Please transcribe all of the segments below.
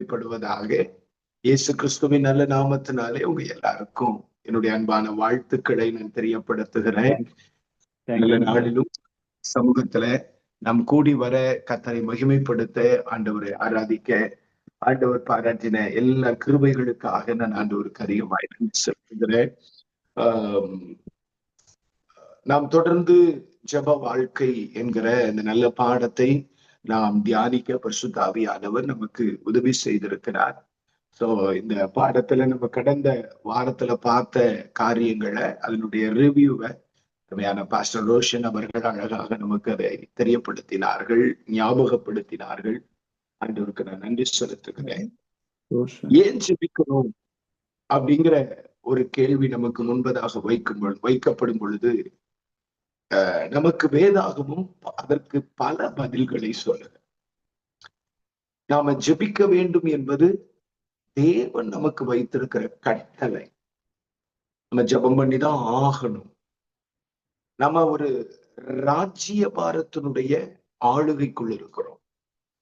படுவதாக இயேசு கிறிஸ்துவின் நல்ல நாமத்தினாலே உங்க எல்லாருக்கும் என்னுடைய அன்பான வாழ்த்துக்களை நான் தெரியப்படுத்துகிறேன். நல்ல நாளிலும் சமூகத்துல நாம் கூடி வர கத்தரை மகிமைப்படுத்த ஆண்டவரை ஆராதிக்க ஆண்டவர் பாராட்டின எல்லா கிருபைகளுக்காக நான் ஆண்டவருக்கு அதிகமாய் செலுத்துகிறேன். ஆஹ் நாம் தொடர்ந்து ஜப வாழ்க்கை என்கிற இந்த நல்ல பாடத்தை நாம் தியானிக்க பரிசுத்தாவியானவர் நமக்கு உதவி செய்திருக்கிறார். சோ இந்த பாடத்துல நம்ம கடந்த வாரத்துல பார்த்த காரியங்களை அதனுடைய ரிவ்யூவை உண்மையான பாஸ்டர் ரோஷன் அவர்கள் அழகாக நமக்கு அதை தெரியப்படுத்தினார்கள் ஞாபகப்படுத்தினார்கள். ஆண்டவருக்கு நான் நன்றி செலுத்துகிறேன். ஏன் ஜெபிக்கணும் அப்படிங்கிற ஒரு கேள்வி நமக்கு முன்பதாக வைக்கும் வைக்கப்படும் பொழுது நமக்கு வேதாகமும் அதற்கு பல பதில்களை சொல்லுது. நாம ஜபிக்க வேண்டும் என்பது தேவன் நமக்கு வைத்திருக்கிற கட்டளை. நம்ம ஜபம் பண்ணிதான் ஆகணும். நம்ம ஒரு ராஜ்ய பாரத்தினுடைய ஆளுகைக்குள் இருக்கிறோம்.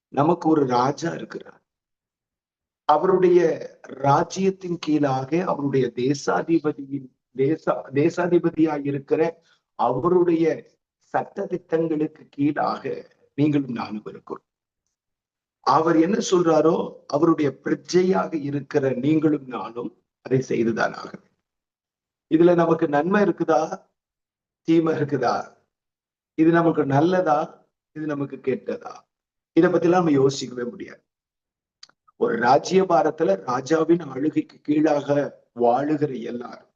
நமக்கு ஒரு ராஜா இருக்கிறார். அவருடைய ராஜ்யத்தின் கீழாக அவருடைய தேசாதிபதியின் தேசா தேசாதிபதியாக இருக்கிற அவருடைய சட்ட திட்டங்களுக்கு கீழாக நீங்களும் நானும் இருக்கிறோம். அவர் என்ன சொல்றாரோ அவருடைய பிரஜையாக இருக்கிற நீங்களும் நானும் அதை செய்துதான் ஆக இதுல நமக்கு நன்மை இருக்குதா? தீமை இருக்குதா? இது நமக்கு நல்லதா? இது நமக்கு கெட்டதா? இதை பத்திலாம் நம்ம யோசிக்கவே முடியாது. ஒரு ராஜ்ய பாரத்துல ராஜாவின் ஆளுகைக்கு கீழாக வாழுகிற எல்லாரும்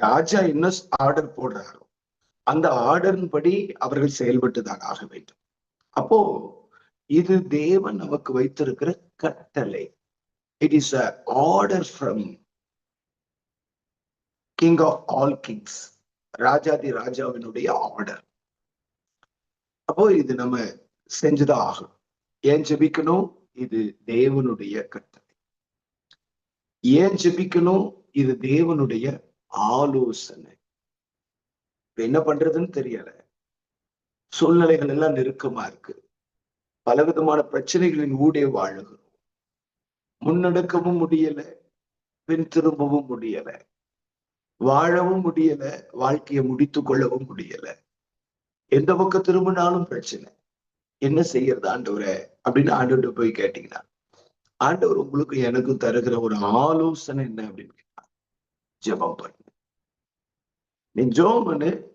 ராஜா என்ன ஆர்டர் போடுறாரோ அந்த ஆர்டரின்படி அவர்கள் செயல்பட்டு தான் ஆக வேண்டும். அப்போ இது தேவன் நமக்கு வைத்திருக்கிற கட்டளை. It is a order from king of all kings ராஜாதி ராஜாவினுடைய ஆர்டர் அப்போ இது நம்ம செஞ்சுதான் ஆகும் ஏன் ஜெபிக்கணும்? இது தேவனுடைய கட்டளை. ஏன் ஜெபிக்கணும்? இது தேவனுடைய ஆலோசனை. என்ன பண்றதுன்னு தெரியல. சூழ்நிலைகள் எல்லாம் நெருக்கமா இருக்கு. பலவிதமான பிரச்சனைகளின் ஊடே வாழுகிறோம். முன்னெடுக்கவும் முடியல பின் திரும்பவும் முடியல. வாழவும் முடியல வாழ்க்கையை முடித்து கொள்ளவும் முடியல. எந்த பக்கம் திரும்பினாலும் பிரச்சனை. என்ன செய்யறது ஆண்டவரை? அப்படின்னு ஆண்டவர்கிட்ட போய் கேட்டீங்கன்னா ஆண்டவர் உங்களுக்கு எனக்கு தருகிற ஒரு ஆலோசனை என்ன அப்படின்னு கேட்டா ஜபம் பண்ணு. நீ ஜோம் பண்ணு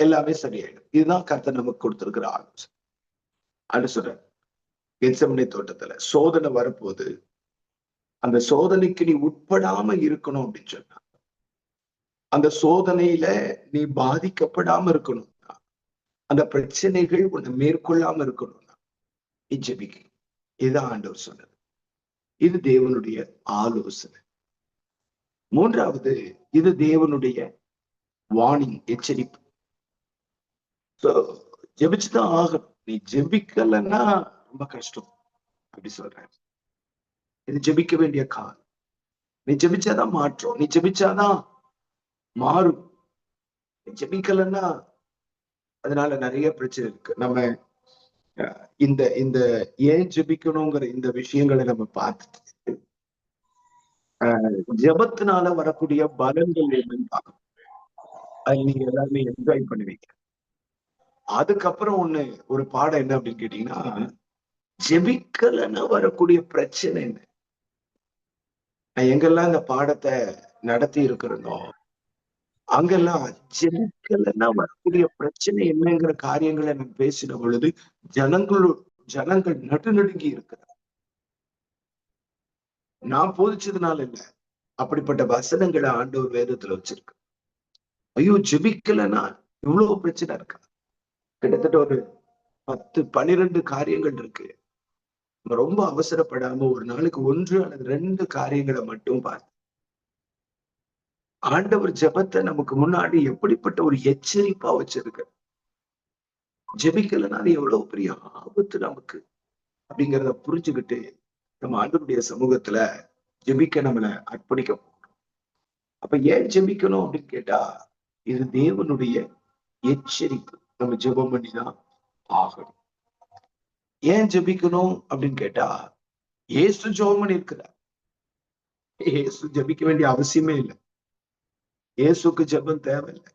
எல்லாமே சரியாயிடும். இதுதான் கர்த்தர் நமக்கு கொடுத்திருக்கிற ஆலோசனை. அது சொல்ற தோட்டத்துல சோதனை வரப்போது அந்த சோதனைக்கு நீ உட்படாம இருக்கணும் அப்படின்னு சொன்னா. அந்த சோதனையில நீ பாதிக்கப்படாம இருக்கணும்னா அந்த பிரச்சனைகள் உன்னை மேற்கொள்ளாம இருக்கணும்னா நீ ஜெபிக்க இதுதான் ஆண்டவர் சொன்னது. இது தேவனுடைய ஆலோசனை. மூன்றாவது இது தேவனுடைய வார்னிங் எச்சரிப்பு. ஜெபிச்சுதான் ஆகணும். நீ ஜெபிக்கலன்னா ரொம்ப கஷ்டம். அப்படி சொல்றேன். இது ஜெபிக்க வேண்டிய கால். நீ ஜெபிச்சாதான் மாற்றம். நீ ஜெபிச்சாதான் மாறும். ஜெபிக்கலன்னா அதனால நிறைய பிரச்சனை இருக்கு. நம்ம இந்த இந்த ஏன் ஜெபிக்கணுங்கிற இந்த விஷயங்களை நம்ம பார்த்துட்டு ஜபத்தினால வரக்கூடிய பலன்கள் என்னன்னு பார்க்கணும். அது நீங்க எல்லாருமே என்ஜாய் பண்ணுவீங்க அதுக்கப்புறம் ஒண்ணு ஒரு பாடம் என்ன அப்படின்னு கேட்டீங்கன்னா ஜெபிக்கலன்னா வரக்கூடிய பிரச்சனை என்ன? நான் எங்கெல்லாம் இந்த பாடத்தை நடத்தி இருக்கிறனோ அங்கெல்லாம் ஜெபிக்கலன்னா வரக்கூடிய பிரச்சனை என்னங்கிற காரியங்களை நான் பேசின பொழுது ஜனங்களு ஜனங்கள் நடுநடுங்கி இருக்கிறார் நான் போதிச்சதுனால இல்ல. அப்படிப்பட்ட வசனங்களை ஆண்டவர் வேதத்துல வச்சிருக்கு. ஐயோ ஜெபிக்கலன்னா இவ்வளவு பிரச்சனை இருக்கா? கிட்டத்தட்ட ஒரு பத்து பனிரெண்டு காரியங்கள் இருக்கு. நம்ம ரொம்ப அவசரப்படாம ஒரு நாளுக்கு ஒன்று அல்லது ரெண்டு காரியங்களை மட்டும் பார்த்து ஆண்டவர் ஜபத்தை நமக்கு முன்னாடி எப்படிப்பட்ட ஒரு எச்சரிப்பா வச்சிருக்க. ஜெபிக்கலன்னா அது எவ்வளவு பெரிய ஆபத்து நமக்கு அப்படிங்கிறத புரிஞ்சுக்கிட்டு நம்ம ஆண்டவருடைய சமூகத்துல ஜெபிக்க நம்மளை அர்ப்பணிக்க போறோம். அப்ப ஏன் ஜெபிக்கணும் அப்படின்னு கேட்டா இது தேவனுடைய எச்சரிப்பு. நம்ம ஜெபம் பண்ணிதான் ஆகணும். ஏன் ஜெபிக்கணும் அப்படின்னு கேட்டா ஏசு பண்ணி இருக்கிறார் ஏசு ஜபிக்க வேண்டிய அவசியமே இல்லை. ஏசுக்கு ஜெபம் தேவையில்லை.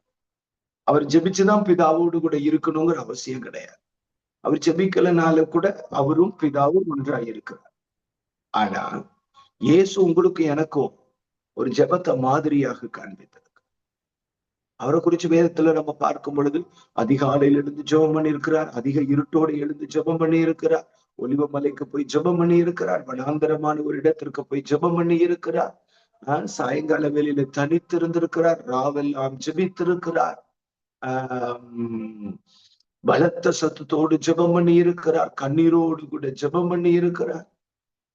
அவர் ஜெபிச்சுதான் பிதாவோடு கூட இருக்கணுங்கிற அவசியம் கிடையாது. அவர் ஜெபிக்கலனால கூட அவரும் பிதாவும் ஒன்றாய் இருக்கிறார். ஆனா இயேசு உங்களுக்கு எனக்கும் ஒரு ஜெபத்தை மாதிரியாக காண்பித்தார். அவரை குறிச்சு வேதத்துல நம்ம பார்க்கும் பொழுது அதிகாலையில எழுந்து ஜெபம் பண்ணி இருக்கிறார் அதிக இருட்டோடு எழுந்து ஜெபம் பண்ணி இருக்கிறார் ஒலிவ மலைக்கு போய் ஜெபம் பண்ணி இருக்கிறார் வனாந்தரமான ஒரு இடத்திற்கு போய் ஜெபம் பண்ணி இருக்கிறார் ஆஹ் சாயங்கால வேலையில தனித்து இருந்திருக்கிறார் ராவெல்லாம் ஜெபித்திருக்கிறார். ஆஹ் பலத்த சத்தத்தோடு ஜெபம் பண்ணி இருக்கிறார் கண்ணீரோடு கூட ஜெபம் பண்ணி இருக்கிறார்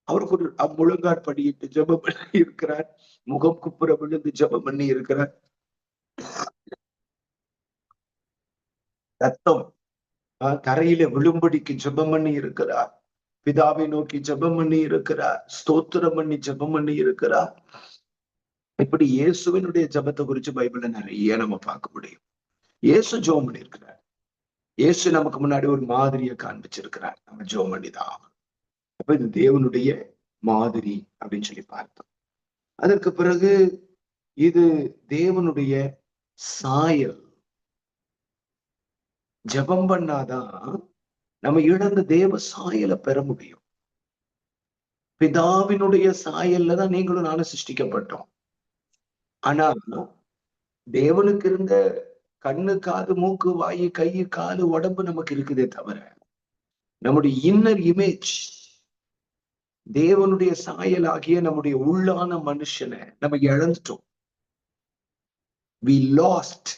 அவருக்கு ஒரு முழங்கார் படியிட்டு ஜெபம் பண்ணி இருக்கிறார் முகம் குப்புற விழுந்து ஜெபம் பண்ணி இருக்கிறார் ரத்தம். தரையில விழும்படிக்கு ஜெபம் பண்ணி இருக்கிறார். பிதாவை நோக்கி ஜெபம் பண்ணி இருக்கிறார். ஸ்தோத்திரம் பண்ணி ஜெபம் பண்ணி இருக்கிறார். இப்படி இயேசுவினுடைய ஜபத்தை குறிச்சு பைபிள்ல நிறைய நம்ம பார்க்க முடியும். இயேசு ஜோம் பண்ணி இருக்கிறார் இயேசு நமக்கு முன்னாடி ஒரு மாதிரியை காண்பிச்சிருக்கிறார். நம்ம ஜோம் பண்ணிதான் அப்ப இது தேவனுடைய மாதிரி அப்படின்னு சொல்லி பார்த்தோம். அதற்கு பிறகு இது தேவனுடைய சாயல். ஜபம் பண்ணாதான் நம்ம இழந்த தேவ சாயலை பெற முடியும். பிதாவினுடைய சாயல்ல தான் நீங்களும் நானும் சிருஷ்டிக்கப்பட்டோம். ஆனா தேவனுக்கு இருந்த கண்ணு காது மூக்கு வாயு கை காலு உடம்பு நமக்கு இருக்குதே தவிர நம்முடைய இன்னர் இமேஜ் தேவனுடைய சாயல் ஆகிய நம்முடைய உள்ளான மனுஷனை நம்ம இழந்துட்டோம். We lost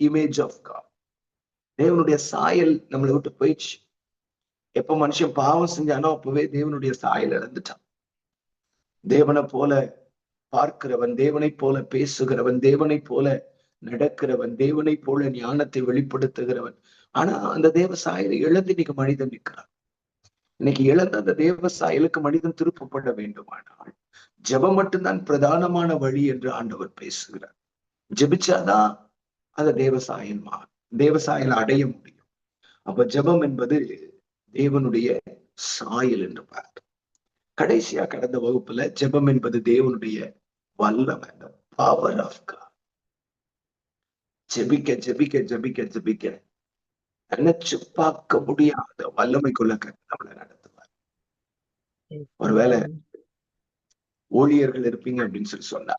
image of God தேவனுடைய சாயல் நம்மளை விட்டு போயிடுச்சு. எப்ப மனுஷன் பாவம் செஞ்சானோ அப்பவே தேவனுடைய சாயல் இழந்துட்டான். தேவனை போல பார்க்கிறவன் தேவனை போல பேசுகிறவன் தேவனை போல நடக்கிறவன் தேவனை போல ஞானத்தை வெளிப்படுத்துகிறவன். ஆனா அந்த தேவ சாயலை இழந்து இன்னைக்கு மனிதன் நிற்கிறான். இன்னைக்கு இழந்த அந்த தேவ சாயலுக்கு மனிதன் திருப்பப்பட வேண்டுமானால் ஜபம் மட்டும்தான் பிரதானமான வழி என்று ஆண்டவர் பேசுகிறார். ஜபிச்சாதான் அந்த தேவ சாயல் மா தேவ சாயல் அடைய முடியும். அப்ப ஜபம் என்பது தேவனுடைய சாயல் என்று பார்த்தோம் கடைசியா கடந்த வகுப்புல ஜெபம் என்பது தேவனுடைய வல்லமை பவர் ஆஃப் காட் ஜெபிக்க ஜெபிக்க ஜெபிக்க ஜெபிக்க. நினைச்சு பார்க்க முடியாத வல்லமைக்குள்ள நம்மளை நடத்துவார். ஒருவேளை ஊழியர்கள் இருப்பீங்க அப்படின்னு சொல்லி சொன்னா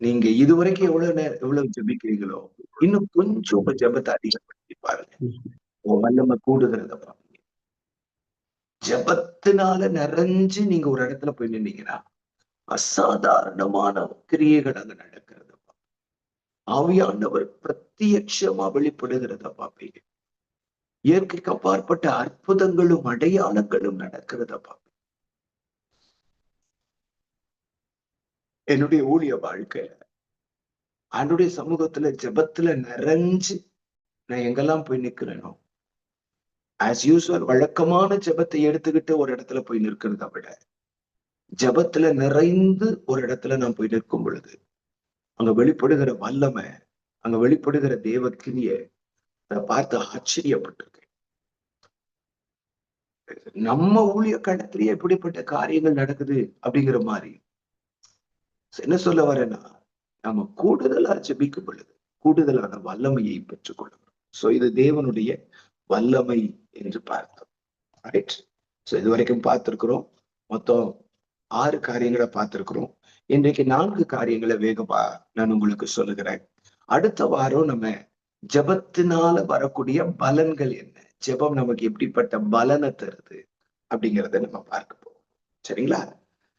நீங்க இதுவரைக்கும் எவ்வளவு நேரம் எவ்வளவு ஜபிக்கிறீங்களோ இன்னும் கொஞ்சம் உங்க ஜெபத்தை அதிகப்படுத்தி பாருங்க. உங்க வல்லமை கூடுகிறத பாருங்க. ஜபத்தினால நிறைஞ்சு நீங்க ஒரு இடத்துல போய் நின்னீங்கன்னா அசாதாரணமான கிரியைகள் அங்க நடக்கிறது ஆவியானவர் பிரத்யட்சமா வெளிப்படுகிறத பாப்பீங்க. இயற்கைக்கு அப்பாற்பட்ட அற்புதங்களும் அடையாளங்களும் நடக்கிறத பாப்பீங்க. என்னுடைய ஊழிய வாழ்க்கையில அவனுடைய சமூகத்துல ஜபத்துல நிறைஞ்சு நான் எங்கெல்லாம் போய் நிக்கிறேனோ ஆஸ் யூஸ்வல் வழக்கமான ஜபத்தை எடுத்துக்கிட்டு ஒரு இடத்துல போய் நிற்கிறத விட ஜபத்துல நிறைந்து ஒரு இடத்துல நான் போய் நிற்கும் பொழுது அங்க வெளிப்படுகிற வல்லமை அங்க வெளிப்படுகிற தேவ கிரிய அதை பார்த்து ஆச்சரியப்பட்டிருக்கேன். நம்ம ஊழிய கடத்திலேயே எப்படிப்பட்ட காரியங்கள் நடக்குது அப்படிங்கிற மாதிரி என்ன சொல்ல வரேன்னா நம்ம கூடுதலா ஜபிக்கும் பொழுது கூடுதலான வல்லமையை பெற்றுக்கொள்ளணும் சோ இது தேவனுடைய வல்லமை என்று பார்த்தோம். ரைட் சோ இது வரைக்கும் பார்த்திருக்கிறோம். மொத்தம் ஆறு காரியங்களை பார்த்திருக்கிறோம். இன்றைக்கு நான்கு காரியங்களை வேகமா நான் உங்களுக்கு சொல்லுகிறேன். அடுத்த வாரம் நம்ம ஜபத்தினால வரக்கூடிய பலன்கள் என்ன? ஜபம் நமக்கு எப்படிப்பட்ட பலனை தருது அப்படிங்கிறத நம்ம பார்க்க போவோம் சரிங்களா?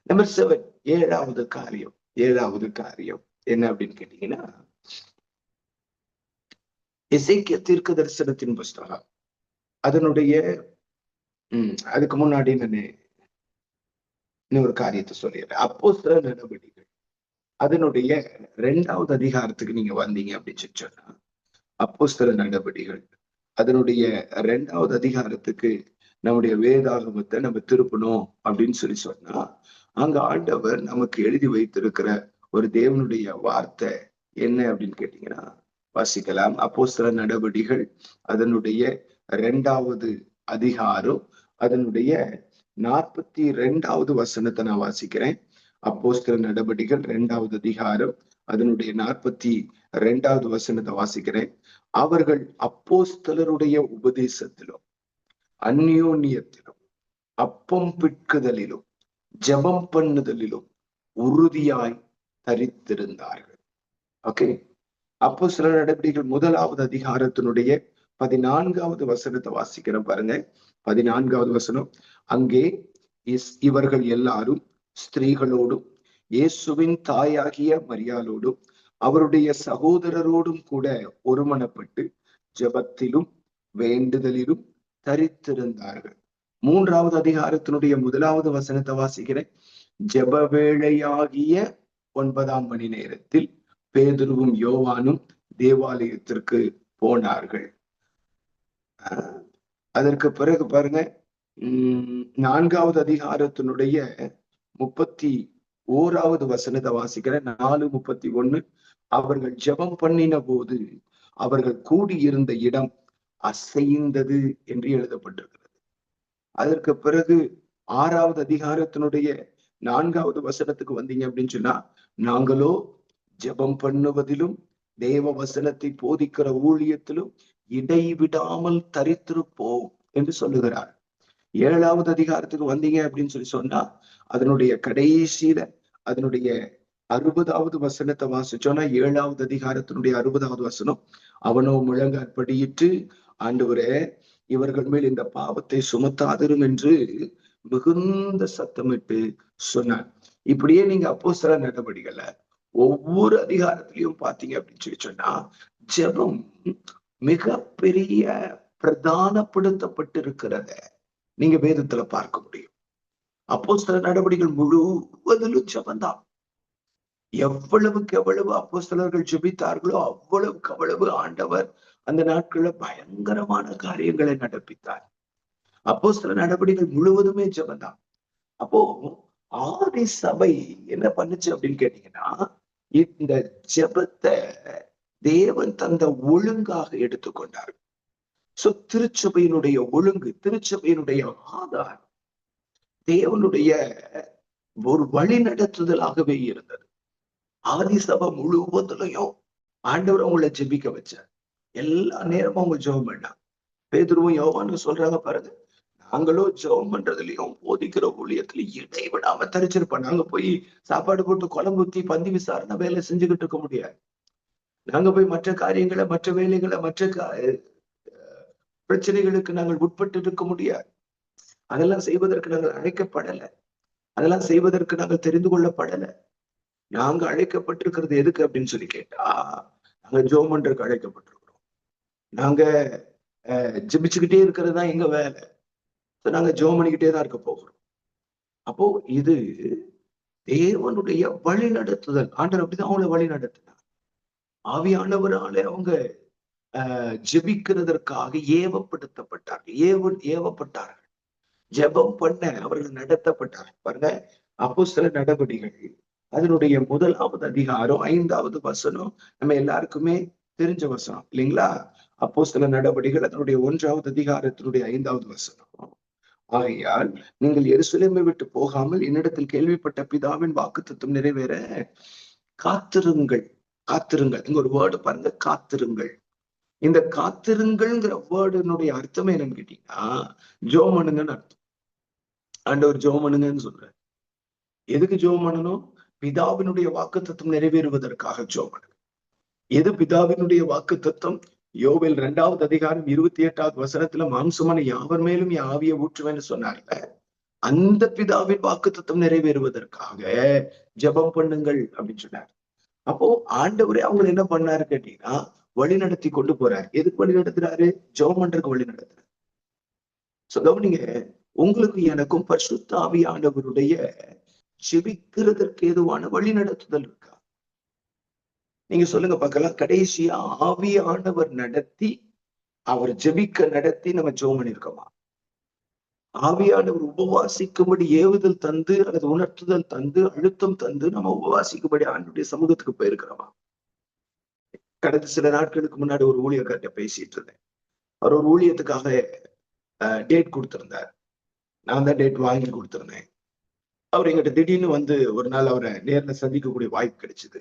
நம்பர் செவன் ஏழாவது காரியம். ஏழாவது காரியம். என்ன அப்படின்னு கேட்டீங்கன்னா இசைக்கிய தீர்க்க தரிசனத்தின் புஸ்தகம். அதனுடைய உம் அதுக்கு முன்னாடி நான் இன்னொரு காரியத்தை சொல்லிடுறேன். அப்போ சில நடவடிக்கைகள். அதனுடைய ரெண்டாவது அதிகாரத்துக்கு நீங்க வந்தீங்க அப்படின்னு சொல்லி சொன்னா அப்போ சில நடவடிகள் அதனுடைய ரெண்டாவது அதிகாரத்துக்கு நம்முடைய வேதாகமத்தை நம்ம திருப்பணும் அப்படின்னு சொல்லி சொன்னா அங்க ஆண்டவர் நமக்கு எழுதி வைத்திருக்கிற ஒரு தேவனுடைய வார்த்தை என்ன அப்படின்னு கேட்டீங்கன்னா வாசிக்கலாம். அப்போ சில நடவடிகள் அதனுடைய ரெண்டாவது அதிகாரம் அதனுடைய நாற்பத்தி ரெண்டாவது வசனத்தை நான் வாசிக்கிறேன். அப்போஸ்தல நடவடிகள் இரண்டாவது அதிகாரம் அதனுடைய நாற்பத்தி ரெண்டாவது வசனத்தை வாசிக்கிறேன். அவர்கள் அப்போஸ்தலருடைய உபதேசத்திலும் அந்யோன்யத்திலும் அப்பம் பிட்குதலிலும் ஜெபம் பண்ணுதலிலும் உறுதியாய் தரித்திருந்தார்கள். ஓகே அப்போ சில நடவடிக்கைகள் முதலாவது அதிகாரத்தினுடைய பதினான்காவது வசனத்தை வாசிக்கிற பாருங்க. பதினான்காவது வசனம். அங்கே இஸ்- இவர்கள் எல்லாரும் ஸ்திரீகளோடும் இயேசுவின் தாயாகிய மரியாளோடும் அவருடைய சகோதரரோடும் கூட ஒருமனப்பட்டு ஜெபத்திலும் வேண்டுதலிலும் தரித்திருந்தார்கள். மூன்றாவது அதிகாரத்தினுடைய முதலாவது வசனத்தை வாசிக்கிறேன். ஜெப வேளையாகிய ஒன்பதாம் மணி நேரத்தில் பேதுருவும் யோவானும் தேவாலயத்திற்கு போனார்கள். அதற்கு பிறகு பாருங்க உம் நான்காவது அதிகாரத்தினுடைய முப்பத்தி ஓராவது வசனத்தை வாசிக்கிறேன். நாலு முப்பத்தி ஒண்ணு அவர்கள் ஜெபம் பண்ணின போது அவர்கள் கூடியிருந்த இடம் அசைந்தது என்று எழுதப்பட்டிருக்கிறது. அதற்கு பிறகு ஆறாவது அதிகாரத்தினுடைய நான்காவது வசனத்துக்கு வந்தீங்க அப்படின்னு சொன்னா நாங்களோ ஜெபம் பண்ணுவதிலும் தேவ வசனத்தை போதிக்கிற ஊழியத்திலும் இடைவிடாமல் தரித்திருப்போம் என்று சொல்லுகிறார். ஏழாவது அதிகாரத்துக்கு வந்தீங்க அப்படின்னு சொல்லி சொன்னா அதனுடைய கடைசியில அதனுடைய அறுபதாவது வசனத்தை வாசிச்சோம்னா ஏழாவது அதிகாரத்தினுடைய அறுபதாவது வசனம் அவனோ முழங்காற்படியிட்டு ஆண்டவரே இவர்கள் மேல் இந்த பாவத்தை சுமத்தாதிரும் என்று மிகுந்த சத்தமிட்டு சொன்னார். இப்படியே நீங்க அப்போ சில நடவடிக்கைகளை ஒவ்வொரு அதிகாரத்திலையும் பாத்தீங்க அப்படின்னு சொல்லி சொன்னா ஜெபம் பிரதானப்படுத்தப்பட்டு பிரதானப்படுத்தப்பட்டிருக்கிறத நீங்க வேதத்துல பார்க்க முடியும். அப்போ சில நடவடிக்கைகள் முழுவதிலும் ஜபந்தான் எவ்வளவுக்கு எவ்வளவு அப்போ சிலர்கள் ஜபித்தார்களோ அவ்வளவுக்கு அவ்வளவு ஆண்டவர் அந்த நாட்கள்ல பயங்கரமான காரியங்களை நடப்பித்தார். அப்போ சில நடவடிக்கைகள் முழுவதுமே ஜபந்தான் அப்போ ஆதி சபை என்ன பண்ணுச்சு அப்படின்னு கேட்டீங்கன்னா இந்த ஜெபத்தை தேவன் தந்த ஒழுங்காக எடுத்துக்கொண்டார். சோ திருச்சபையினுடைய ஒழுங்கு திருச்சபையினுடைய ஆதாரம் தேவனுடைய ஒரு வழி நடத்துதலாகவே இருந்தது. ஆதி சபை முழுவதிலையும் ஆண்டவர் அவங்கள ஜெபிக்க வச்சார். எல்லா நேரமும் அவங்க ஜெபம் பண்ணாங்க. பேதுருவும் யோவான்னு சொல்றாங்க பாருங்க நாங்களும் ஜெபம் பண்றதுலயும் போதிக்கிற ஊழியத்துல இடைவிடாம தரிச்சிருப்போம். நாங்க போய் சாப்பாடு போட்டு குழம்பு ஊத்தி பந்தி விசாரணை வேலை செஞ்சுக்கிட்டு இருக்க முடியாது. நாங்க போய் மற்ற காரியங்களை மற்ற வேலைகளை மற்ற கா- பிரச்சனைகளுக்கு நாங்கள் உட்பட்டு இருக்க முடியாது. அதெல்லாம் செய்வதற்கு நாங்கள் அழைக்கப்படலை. அதெல்லாம் செய்வதற்கு நாங்கள் தெரிந்து கொள்ளப்படலை. நாங்க அழைக்கப்பட்டிருக்கிறது எதுக்கு அப்படின்னு சொல்லி கேட்டா நாங்க ஜோம் பண்றதுக்கு நாங்க அஹ், ஜெபிச்சுக்கிட்டே இருக்கிறது தான் எங்க வேலை. நாங்க ஜோம் பண்ணிக்கிட்டே தான் இருக்க போகிறோம். அப்போ இது தேவனுடைய வழி நடத்துதல் ஆண்டர் அப்படிதான் அவங்கள வழி நடத்தினார் ஆவியானவராலே அவங்க ஜெபிக்கிறதற்காக ஏவப்படுத்தப்பட்டார்கள். ஏவ ஏவப்பட்டார்கள். ஜெபம் பண்ண அவர்கள் நடத்தப்பட்டார்கள். பாருங்க அப்போ சில நடவடிக்கைகள். அதனுடைய முதலாவது அதிகாரம் ஐந்தாவது வசனம். நம்ம எல்லாருக்குமே தெரிஞ்ச வசனம். இல்லைங்களா? அப்போ சில நடவடிக்கைகள் அதனுடைய ஒன்றாவது அதிகாரத்தினுடைய ஐந்தாவது வசனம். ஆகையால் நீங்கள் எருசலேமை விட்டு போகாமல் என்னிடத்தில் கேள்விப்பட்ட பிதாவின் வாக்குத்தத்தம் நிறைவேற காத்திருங்கள். காத்திருங்கள். இங்க ஒரு வேர்டு பாருங்க. காத்திருங்கள். இந்த காத்திருங்கள்ங்கிற வேர்டுனுடைய அர்த்தம் என்னன்னு கேட்டீங்கன்னா ஜோமனுங்கன்னு அர்த்தம். ஆண்டவர் ஜோம் பண்ணுங்கன்னு சொல்ற எதுக்கு ஜோமனனும் பிதாவினுடைய பிதாவினுடைய தத்துவம் நிறைவேறுவதற்காக ஜோமனு. எது பிதாவினுடைய வாக்குத்தத்தம்? யோவில் இரண்டாவது அதிகாரம் இருபத்தி எட்டாவது வசனத்துல மாம்சமான யாவர் மேலும் ஆவிய ஊற்றுவேன்னு சொன்னார்ல அந்த பிதாவின் வாக்குத்தத்தம் நிறைவேறுவதற்காக ஜெபம் பண்ணுங்கள் அப்படின்னு சொன்னார். அப்போ ஆண்டவரே அவங்களை என்ன பண்ணாரு கேட்டீங்கன்னா வழி நடத்தி கொண்டு போறாரு. எதுக்கு வழி நடத்துறாரு? ஜபம் பண்றதுக்கு வழி நடத்துறாரு. சோ கவனிங்க உங்களுக்கு எனக்கும் பரிசுத்த ஆவியானவருடைய செபிக்கிறதற்கு ஏதுவான வழி நடத்துதல் இருக்கு. நீங்க சொல்லுங்க பார்க்கலாம். கடைசியா ஆவியானவர் நடத்தி அவர் ஜெபிக்க நடத்தி நம்ம ஜோம் பண்ணிருக்கோமா ஆவியானவர் உபவாசிக்கும்படி ஏவுதல் தந்து அல்லது உணர்த்துதல் தந்து அழுத்தம் தந்து நம்ம உபவாசிக்கும்படி ஆண்டுடைய சமூகத்துக்கு போயிருக்கிறோமா? கடந்த சில நாட்களுக்கு முன்னாடி ஒரு ஊழியர்கிட்ட பேசிட்டு இருந்தேன். அவர் ஒரு ஊழியத்துக்காக டேட் கொடுத்திருந்தார். நான் தான் டேட் வாங்கி கொடுத்திருந்தேன். அவர் எங்கிட்ட திடீர்னு வந்து ஒரு நாள் அவரை நேர்ல சந்திக்கக்கூடிய வாய்ப்பு கிடைச்சது.